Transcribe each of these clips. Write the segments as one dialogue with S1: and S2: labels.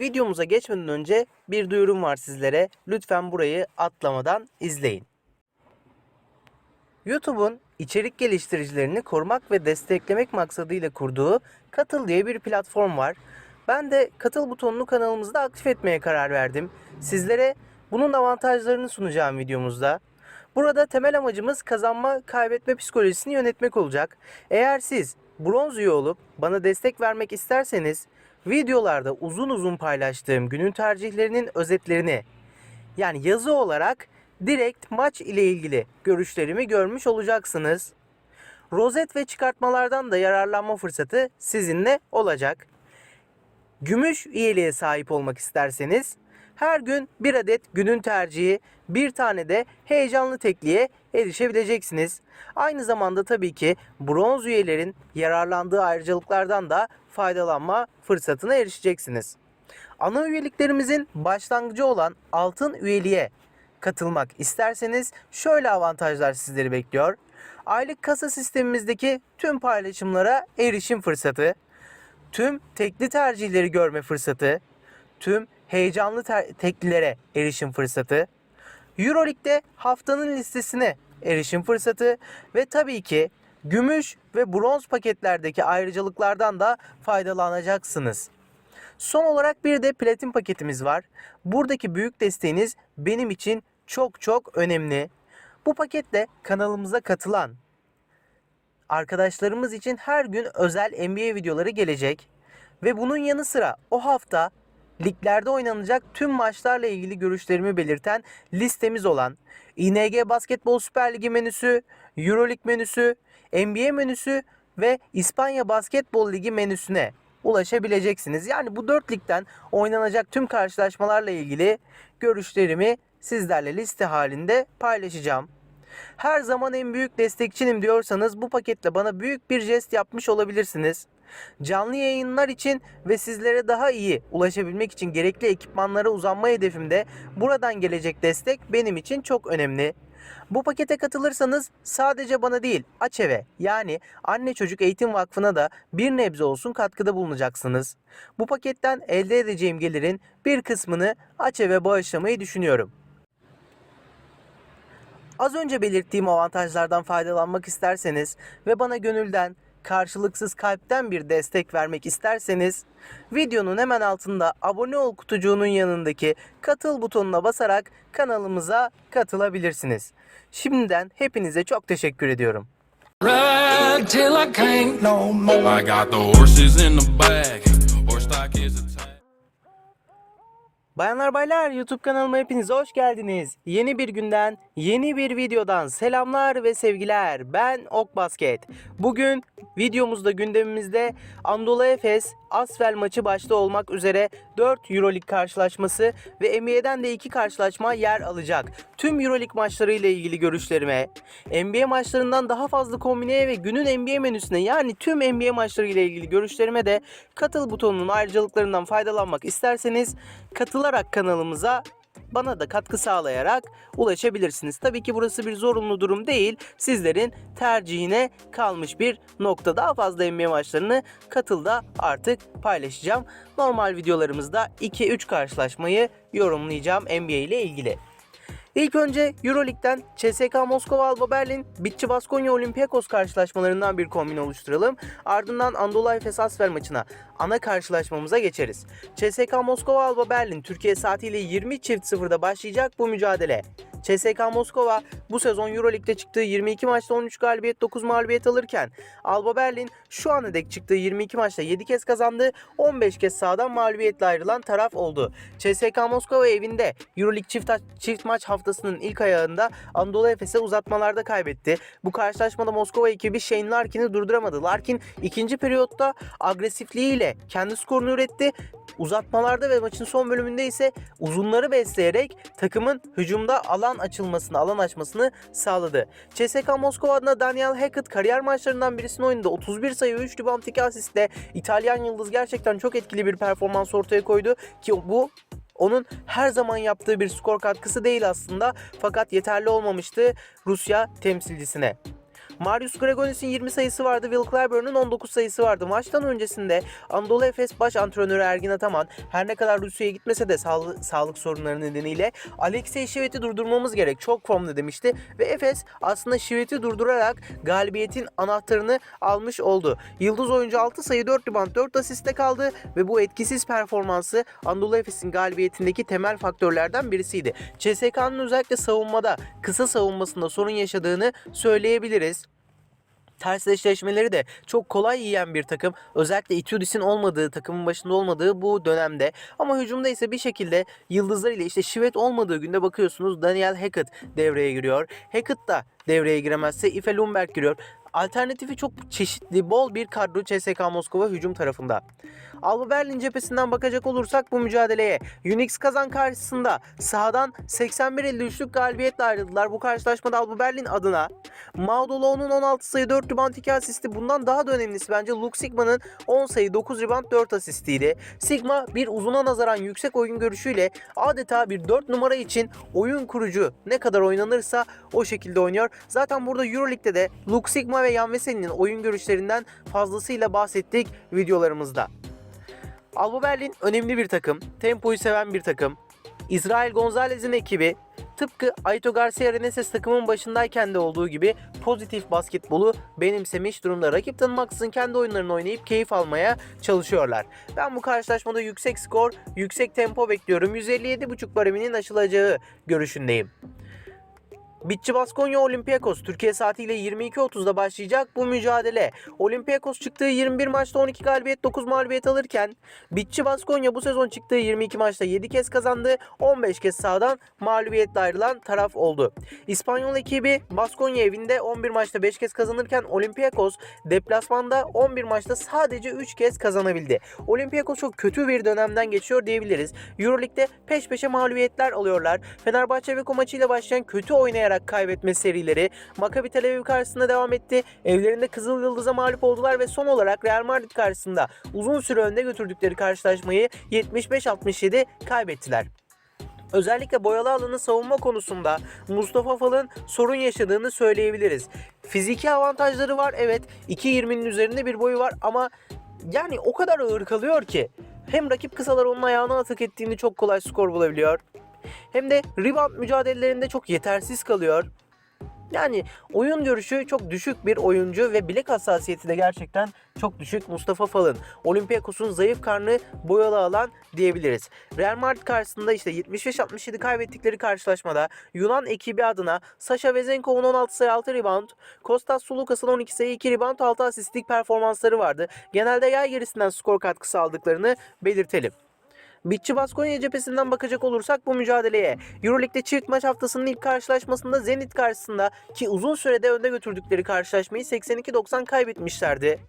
S1: Videomuza geçmeden önce bir duyurum var sizlere. Lütfen burayı atlamadan izleyin. YouTube'un içerik geliştiricilerini korumak ve desteklemek maksadıyla kurduğu Katıl diye bir platform var. Ben de Katıl butonunu kanalımızda aktif etmeye karar verdim. Sizlere bunun avantajlarını sunacağım videomuzda. Burada temel amacımız kazanma, kaybetme psikolojisini yönetmek olacak. Eğer siz bronz üye olup bana destek vermek isterseniz videolarda uzun uzun paylaştığım günün tercihlerinin özetlerini yani yazı olarak direkt maç ile ilgili görüşlerimi görmüş olacaksınız. Rozet ve çıkartmalardan da yararlanma fırsatı sizinle olacak. Gümüş üyeliğe sahip olmak isterseniz her gün bir adet günün tercihi, bir tane de heyecanlı tekliğe erişebileceksiniz. Aynı zamanda tabii ki bronz üyelerin yararlandığı ayrıcalıklardan da faydalanma fırsatına erişeceksiniz. Ana üyeliklerimizin başlangıcı olan altın üyeliğe katılmak isterseniz şöyle avantajlar sizleri bekliyor. Aylık kasa sistemimizdeki tüm paylaşımlara erişim fırsatı, tüm tekli tercihleri görme fırsatı, tüm heyecanlı teklilere erişim fırsatı, Euroleague'de haftanın listesine erişim fırsatı ve tabii ki gümüş ve bronz paketlerdeki ayrıcalıklardan da faydalanacaksınız. Son olarak bir de platin paketimiz var. Buradaki büyük desteğiniz benim için çok çok önemli. Bu paketle kanalımıza katılan arkadaşlarımız için her gün özel NBA videoları gelecek. Ve bunun yanı sıra o hafta liglerde oynanacak tüm maçlarla ilgili görüşlerimi belirten listemiz olan ING Basketbol Süper Ligi menüsü, Euroleague menüsü, NBA menüsü ve İspanya Basketbol Ligi menüsüne ulaşabileceksiniz. Yani bu dört ligden oynanacak tüm karşılaşmalarla ilgili görüşlerimi sizlerle liste halinde paylaşacağım. Her zaman en büyük destekçinim diyorsanız bu paketle bana büyük bir jest yapmış olabilirsiniz. Canlı yayınlar için ve sizlere daha iyi ulaşabilmek için gerekli ekipmanlara uzanma hedefimde buradan gelecek destek benim için çok önemli. Bu pakete katılırsanız sadece bana değil AÇEV'e yani Anne Çocuk Eğitim Vakfı'na da bir nebze olsun katkıda bulunacaksınız. Bu paketten elde edeceğim gelirin bir kısmını AÇEV'e bağışlamayı düşünüyorum. Az önce belirttiğim avantajlardan faydalanmak isterseniz ve bana gönülden, karşılıksız kalpten bir destek vermek isterseniz videonun hemen altında abone ol kutucuğunun yanındaki katıl butonuna basarak kanalımıza katılabilirsiniz. Şimdiden hepinize çok teşekkür ediyorum. Bayanlar baylar YouTube kanalıma hepiniz hoş geldiniz. Yeni bir günden, yeni bir videodan selamlar ve sevgiler. Ben Ok Basket. Bugün videomuzda gündemimizde Anadolu Efes Asvel maçı başta olmak üzere 4 Euroleague karşılaşması ve NBA'den de 2 karşılaşma yer alacak. Tüm Euroleague maçları ile ilgili görüşlerime, NBA maçlarından daha fazla kombineye ve günün NBA menüsüne yani tüm NBA maçları ile ilgili görüşlerime de katıl butonunun ayrıcalıklarından faydalanmak isterseniz katılarak kanalımıza bana da katkı sağlayarak ulaşabilirsiniz. Tabii ki burası bir zorunlu durum değil. Sizlerin tercihine kalmış bir nokta. Daha fazla NBA maçlarını katılda artık paylaşacağım. Normal videolarımızda 2-3 karşılaşmayı yorumlayacağım NBA ile ilgili. İlk önce Euroleague'den CSKA Moskova Alba Berlin, Bitçi Baskonya Olympiakos karşılaşmalarından bir kombin oluşturalım. Ardından Anadolu Efes Asfer maçına ana karşılaşmamıza geçeriz. CSKA Moskova Alba Berlin Türkiye saatiyle 20 çift sıfırda başlayacak bu mücadele. CSKA Moskova bu sezon Euroleague'de çıktığı 22 maçta 13 galibiyet 9 mağlubiyet alırken Alba Berlin şu ana dek çıktığı 22 maçta 7 kez kazandı 15 kez sahadan mağlubiyetle ayrılan taraf oldu. CSKA Moskova evinde Euroleague çift, çift maç haftasının ilk ayağında Anadolu Efes'e uzatmalarda kaybetti. Bu karşılaşmada Moskova ekibi Shane Larkin'i durduramadı. Larkin ikinci periyotta agresifliğiyle kendi skorunu üretti. Uzatmalarda ve maçın son bölümünde ise uzunları besleyerek takımın hücumda alan açılmasını, alan açmasını sağladı. CSKA Moskova adına Daniel Hackett kariyer maçlarından birisinin oyunda 31 sayı ve 3 rebound 2 asistle İtalyan yıldız gerçekten çok etkili bir performans ortaya koydu ki bu onun her zaman yaptığı bir skor katkısı değil aslında fakat yeterli olmamıştı Rusya temsilcisine. Marius Gregonis'in 20 sayısı vardı. Will Clyburn'un 19 sayısı vardı. Maçtan öncesinde Anadolu Efes baş antrenörü Ergin Ataman her ne kadar Rusya'ya gitmese de sağlık, sağlık sorunları nedeniyle Alexey Şivet'i durdurmamız gerek. Çok formda demişti ve Efes aslında Şivet'i durdurarak galibiyetin anahtarını almış oldu. Yıldız oyuncu 6 sayı 4 rebound 4 asiste kaldı ve bu etkisiz performansı Anadolu Efes'in galibiyetindeki temel faktörlerden birisiydi. CSK'nın özellikle savunmada, kısa savunmasında sorun yaşadığını söyleyebiliriz. Ters eşleşmeleri de çok kolay yiyen bir takım. Özellikle Itudis'in olmadığı, takımın başında olmadığı bu dönemde. Ama hücumda ise bir şekilde yıldızlar ile işte Şivet olmadığı günde bakıyorsunuz Daniel Hackett devreye giriyor. Hackett da devreye giremezse Ife Lundberg giriyor. Alternatifi çok çeşitli, bol bir kadro CSK Moskova hücum tarafında. Alba Berlin cephesinden bakacak olursak bu mücadeleye Unix Kazan karşısında sahadan 81-53'lük galibiyetle ayrıldılar. Bu karşılaşmada Alba Berlin adına Maudolo'nun 16 sayı 4 rebound 2 asisti bundan daha da önemlisi bence Luke Sigma'nın 10 sayı 9 rebound 4 asistiydi. Sigma bir uzuna nazaran yüksek oyun görüşüyle adeta bir 4 numara için oyun kurucu ne kadar oynanırsa o şekilde oynuyor. Zaten burada Euroleague'de de Luke Sigma ve Yan Veseli'nin oyun görüşlerinden fazlasıyla bahsettik videolarımızda. Alba Berlin önemli bir takım, tempoyu seven bir takım. İsrail Gonzalez'in ekibi tıpkı Aito Garcia Reneses takımın başındayken de olduğu gibi pozitif basketbolu benimsemiş durumda. Rakip tanımaksızın kendi oyunlarını oynayıp keyif almaya çalışıyorlar. Ben bu karşılaşmada yüksek skor, yüksek tempo bekliyorum. 157.5 bareminin aşılacağı görüşündeyim. Bitçi Baskonya Olympiakos Türkiye saatiyle 22.30'da başlayacak bu mücadele. Olympiakos çıktığı 21 maçta 12 galibiyet 9 mağlubiyet alırken Bitçi Baskonya bu sezon çıktığı 22 maçta 7 kez kazandı. 15 kez sahadan mağlubiyetle ayrılan taraf oldu. İspanyol ekibi Baskonya evinde 11 maçta 5 kez kazanırken Olympiakos deplasmanda 11 maçta sadece 3 kez kazanabildi. Olympiakos çok kötü bir dönemden geçiyor diyebiliriz. Euroleague'de peş peşe mağlubiyetler alıyorlar. Fenerbahçe ve maçıyla başlayan kötü oynayarak kaybetme serileri Maccabi Tel Aviv karşısında devam etti. Evlerinde Kızıl Yıldız'a mağlup oldular ve son olarak Real Madrid karşısında uzun süre önde götürdükleri karşılaşmayı 75-67 kaybettiler. Özellikle boyalı alanı savunma konusunda Mustafa Fal'ın sorun yaşadığını söyleyebiliriz. Fiziki avantajları var evet 2.20'nin üzerinde bir boyu var ama yani o kadar ağır kalıyor ki hem rakip kısalar onun ayağına atak ettiğini çok kolay skor bulabiliyor hem de rebound mücadelelerinde çok yetersiz kalıyor. Yani oyun görüşü çok düşük bir oyuncu ve bilek hassasiyeti de gerçekten çok düşük Mustafa Fal'ın. Olympiakos'un zayıf karnı boyalı alan diyebiliriz. Real Madrid karşısında işte 75-67 kaybettikleri karşılaşmada Yunan ekibi adına Sasha Vezenkov'un 16 sayı 6 rebound, Kostas Sulukas'ın 12 sayı 2 rebound 6 asistlik performansları vardı. Genelde yay gerisinden skor katkısı aldıklarını belirtelim. Bitçi Baskonya cephesinden bakacak olursak bu mücadeleye Euroleague'de çift maç haftasının ilk karşılaşmasında Zenit karşısında ki uzun sürede önde götürdükleri karşılaşmayı 82-90 kaybetmişlerdi.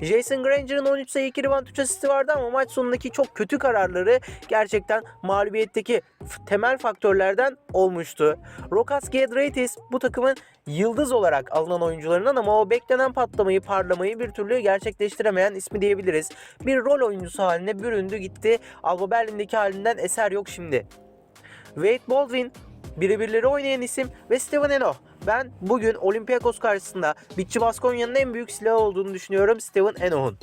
S1: Jason Granger'ın 13 sayı 2 rebound 3 asisti vardı ama maç sonundaki çok kötü kararları gerçekten mağlubiyetteki temel faktörlerden olmuştu. Rokas Giedraitis bu takımın yıldız olarak alınan oyuncularından ama o beklenen patlamayı, parlamayı bir türlü gerçekleştiremeyen ismi diyebiliriz. Bir rol oyuncusu haline büründü gitti. Alba Berlin'deki halinden eser yok şimdi. Wade Baldwin birebirleri oynayan isim ve Steven Eno. Ben bugün Olympiakos karşısında Bitçi Baskonya'nın en büyük silahı olduğunu düşünüyorum Steven Eno'nun.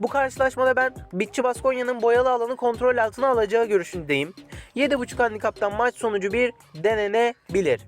S1: Bu karşılaşmada ben Bitçi Baskonya'nın boyalı alanı kontrol altına alacağı görüşündeyim. 7.5 handikaptan maç sonucu bir denenebilir.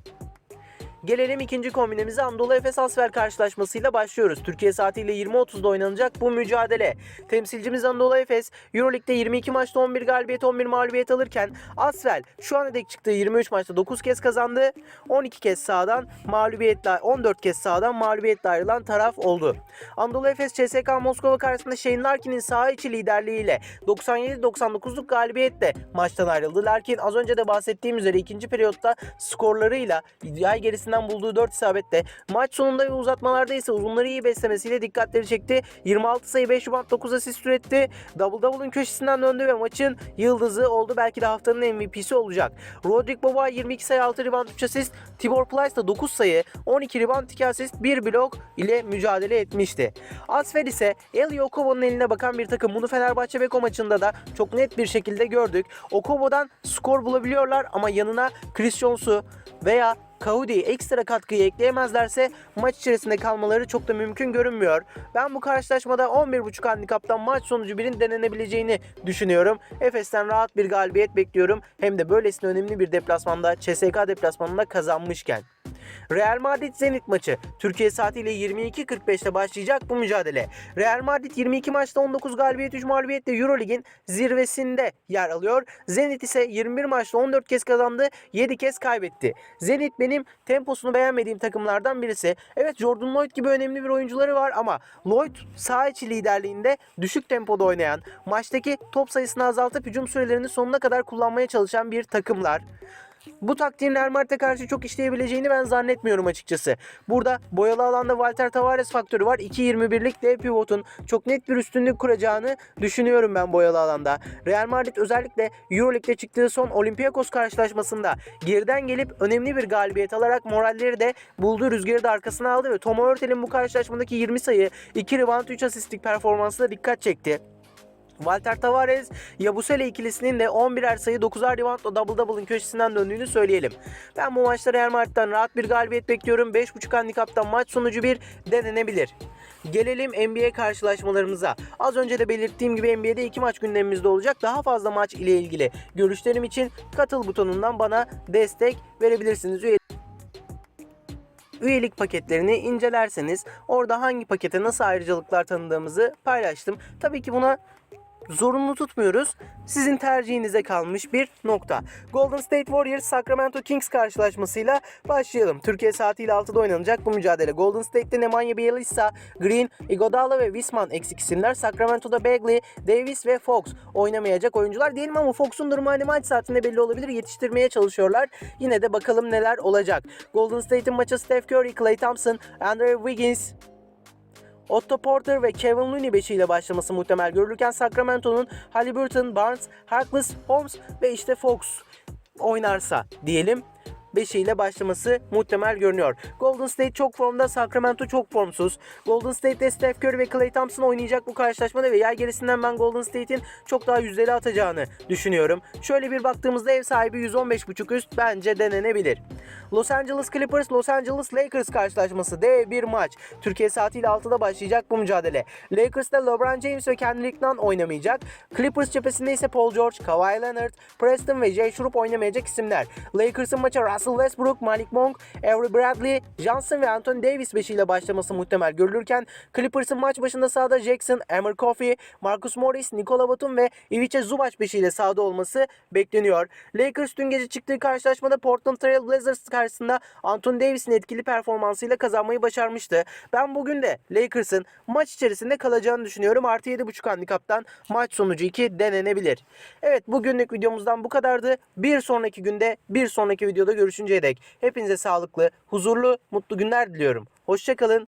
S1: Gelelim ikinci kombinemize Anadolu Efes Asfer karşılaşmasıyla başlıyoruz. Türkiye saatiyle 20.30'da oynanacak bu mücadele. Temsilcimiz Anadolu Efes Euroleague'de 22 maçta 11 galibiyet 11 mağlubiyet alırken Asfer şu ana dek çıktığı 23 maçta 9 kez kazandı. 12 kez sağdan mağlubiyetle 14 kez sağdan mağlubiyetle ayrılan taraf oldu. Anadolu Efes CSK Moskova karşısında Shane Larkin'in saha içi liderliğiyle 97-99'luk galibiyetle maçtan ayrıldı. Larkin az önce de bahsettiğim üzere ikinci periyotta skorlarıyla yay gerisinden bulduğu 4 isabetle maç sonunda ve uzatmalarda ise uzunları iyi beslemesiyle dikkatleri çekti. 26 sayı 5 rebound 9 asist üretti. Double double'ın köşesinden döndü ve maçın yıldızı oldu. Belki de haftanın MVP'si olacak. Rodrik Boba 22 sayı 6 rebound 3 asist. Tibor Plyce da 9 sayı 12 rebound 2 asist 1 blok ile mücadele etmişti. Asfer ise Eli Okobo'nun eline bakan bir takım. Bunu Fenerbahçe Beko maçında da çok net bir şekilde gördük. Okobo'dan skor bulabiliyorlar ama yanına Chris Jones'u veya Cody ekstra katkıyı ekleyemezlerse maç içerisinde kalmaları çok da mümkün görünmüyor. Ben bu karşılaşmada 11.5 handikaptan maç sonucu birin denenebileceğini düşünüyorum. Efes'ten rahat bir galibiyet bekliyorum. Hem de böylesine önemli bir deplasmanda CSK deplasmanında kazanmışken. Real Madrid Zenit maçı Türkiye saatiyle 22.45'te başlayacak bu mücadele. Real Madrid 22 maçta 19 galibiyet 3 mağlubiyetle Eurolig'in zirvesinde yer alıyor. Zenit ise 21 maçta 14 kez kazandı 7 kez kaybetti. Zenit benim temposunu beğenmediğim takımlardan birisi. Evet Jordan Lloyd gibi önemli bir oyuncuları var ama Lloyd sağ içi liderliğinde düşük tempoda oynayan, maçtaki top sayısını azaltıp hücum sürelerini sonuna kadar kullanmaya çalışan bir takımlar. Bu taktiğin Real Madrid'e karşı çok işleyebileceğini ben zannetmiyorum açıkçası. Burada boyalı alanda Walter Tavares faktörü var. 2.21'lik dev pivotun çok net bir üstünlük kuracağını düşünüyorum ben boyalı alanda. Real Madrid özellikle Euroleague'de çıktığı son Olympiakos karşılaşmasında geriden gelip önemli bir galibiyet alarak moralleri de bulduğu rüzgarı da arkasına aldı ve Tom Hurtel'in bu karşılaşmadaki 20 sayı, 2 rebound, 3 asistlik performansı da dikkat çekti. Walter Tavares, Yabusele ikilisinin de 11'er sayı 9'ar reboundla double double'ın köşesinden döndüğünü söyleyelim. Ben bu maçta Real Madrid'den rahat bir galibiyet bekliyorum. 5.5 handikaptan maç sonucu bir denenebilir. Gelelim NBA karşılaşmalarımıza. Az önce de belirttiğim gibi NBA'de 2 maç gündemimizde olacak. Daha fazla maç ile ilgili görüşlerim için katıl butonundan bana destek verebilirsiniz. Üye üyelik paketlerini incelerseniz orada hangi pakete nasıl ayrıcalıklar tanıdığımızı paylaştım. Tabii ki buna zorunlu tutmuyoruz. Sizin tercihinize kalmış bir nokta. Golden State Warriors Sacramento Kings karşılaşmasıyla başlayalım. Türkiye saatiyle 6'da oynanacak bu mücadele. Golden State'te Nemanja Bjelica, Green, Iguodala ve Wisman eksik isimler. Sacramento'da Bagley, Davis ve Fox oynamayacak oyuncular diyelim ama Fox'un durumu hani maç saatinde belli olabilir. Yetiştirmeye çalışıyorlar. Yine de bakalım neler olacak. Golden State'in maçı Steph Curry, Klay Thompson, Andrew Wiggins, Otto Porter ve Kevin Looney beşiyle başlaması muhtemel görülürken Sacramento'nun Halliburton, Barnes, Harkless, Holmes ve işte Fox oynarsa diyelim beşiyle başlaması muhtemel görünüyor. Golden State çok formda, Sacramento çok formsuz. Golden State'de Steph Curry ve Klay Thompson oynayacak bu karşılaşmada ve yer gerisinden ben Golden State'in çok daha yüzdeli atacağını düşünüyorum. Şöyle bir baktığımızda ev sahibi 115.5 üst bence denenebilir. Los Angeles Clippers, Los Angeles Lakers karşılaşması dev bir maç. Türkiye saatiyle 6'da başlayacak bu mücadele. Lakers'ta LeBron James ve Kendrick Nunn oynamayacak. Clippers cephesinde ise Paul George, Kawhi Leonard, Preston ve Jay Sharpe oynamayacak isimler. Lakers'ın maça Russell Westbrook, Malik Monk, Avery Bradley, Johnson ve Anthony Davis beşiyle başlaması muhtemel görülürken Clippers'ın maç başında sahada Jackson, Amir Coffey, Marcus Morris, Nikola Batum ve Ivica Zubac beşiyle sahada olması bekleniyor. Lakers dün gece çıktığı karşılaşmada Portland Trail Blazers karşısında Anthony Davis'in etkili performansıyla kazanmayı başarmıştı. Ben bugün de Lakers'ın maç içerisinde kalacağını düşünüyorum. Artı 7.5 handikaptan maç sonucu 2 denenebilir. Evet bugünlük videomuzdan bu kadardı. Bir sonraki günde bir sonraki videoda görüşünceye dek hepinize sağlıklı, huzurlu, mutlu günler diliyorum. Hoşçakalın,